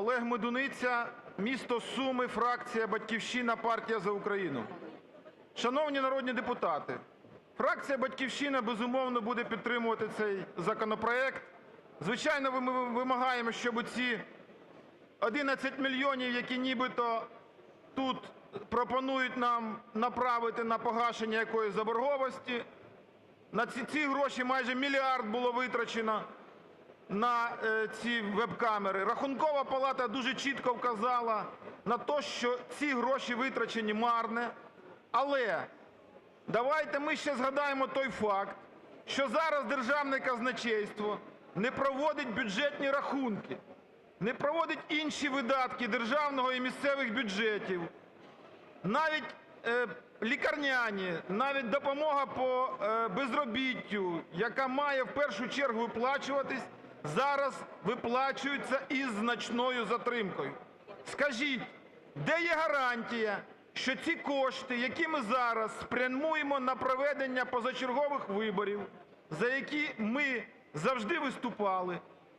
Олег Медуниця, місто Суми, фракція "Батьківщина", партія "За Україну". Шановні народні депутати, фракція "Батьківщина", безумовно, буде підтримувати цей законопроект. Звичайно, ми вимагаємо, щоб ці 11 мільйонів, які нібито тут пропонують нам направити на погашення якоїсь заборгованості, на ці гроші майже мільярд було витрачено на ці веб-камери. Рахункова палата дуже чітко вказала на те, що ці гроші витрачені марно. Але давайте ми ще згадаємо той факт, що зараз Державне казначейство не проводить бюджетні рахунки, не проводить інші видатки державного і місцевих бюджетів. Навіть лікарняні, навіть допомога по безробіттю, яка має в першу чергу виплачуватись, зараз виплачується із значною затримкою. Скажіть, де є гарантія, що ці кошти, які ми зараз спрямуємо на проведення позачергових виборів, за які ми завжди виступали,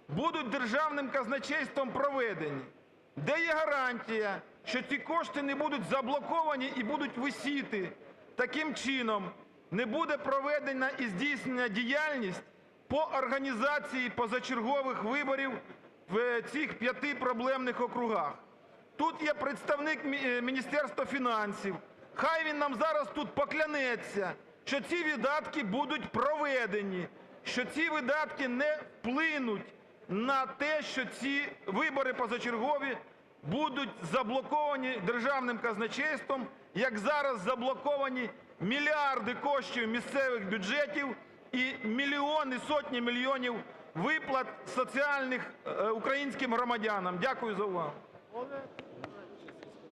будуть Державним казначейством проведені? Де є гарантія, що ці кошти не будуть заблоковані і будуть висіти? Таким чином не буде проведена і здійснена діяльність по організації позачергових виборів в цих п'яти проблемних округах. Тут є представник Міністерства фінансів. Хай він нам зараз тут поклянеться, що ці видатки будуть проведені, що ці видатки не вплинуть на те, що ці вибори позачергові будуть заблоковані Державним казначейством, як зараз заблоковані мільярди коштів місцевих бюджетів і мільйони, сотні мільйонів виплат соціальних українським громадянам. Дякую за увагу.